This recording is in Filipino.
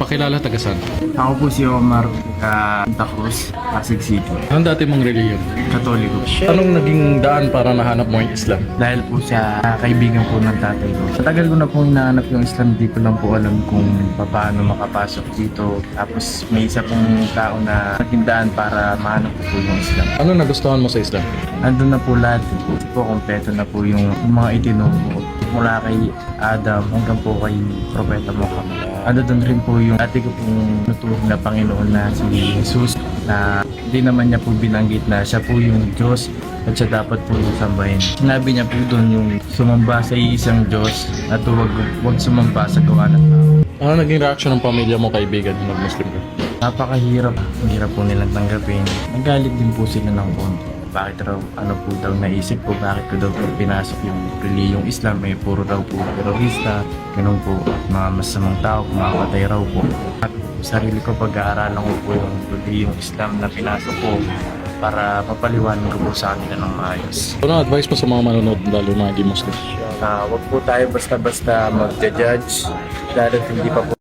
Pakilala taga saan? Ako po si Omar ka Santa Cruz, Pasig City. Anong dati mong reliyon? Katoliko. Anong naging daan para nahanap mo yung Islam? Dahil po siya kaibigan po ng tatay ko. Sa tagal ko na po hinahanap yung Islam, di ko lang po alam kung paano makapasok dito. Tapos may isa pong tao na naging daan para mahanap ko po yung Islam. Ano nagustuhan mo sa Islam? Andun na po lahat po. po kompleto na po yung mga itinuro mula kay Adam hanggang po kay Propeta Muhammad. Ano doon rin po yung dati ko pong nutuhog na Panginoon na si Jesus na hindi naman niya po binanggit na siya po yung Diyos at siya dapat po sambahin. Sinabi niya po doon yung sumamba sa isang Diyos at huwag, huwag sumamba sa gawa ng tao. Ano naging reaction ng pamilya mo kaibigan nung nag-Muslim ka? Napakahirap. Ang hirap po nilang tanggapin. Nagalit din po sila ng konti. Bakit raw, ano po daw naisip ko, bakit ko daw po pinasok yung reliyong Islam, eh puro daw po terorista, ganun po, mga masamang tao, kumapatay raw po. At sarili ko pag-aaralan ko po yung reliyong Islam na pinasok ko para mapaliwanag ko po sa kanila ng maayos. Ano advice mo sa mga manonood lalo na Muslim? Ah, wag po tayo basta-basta mag-judge, dahil hindi pa po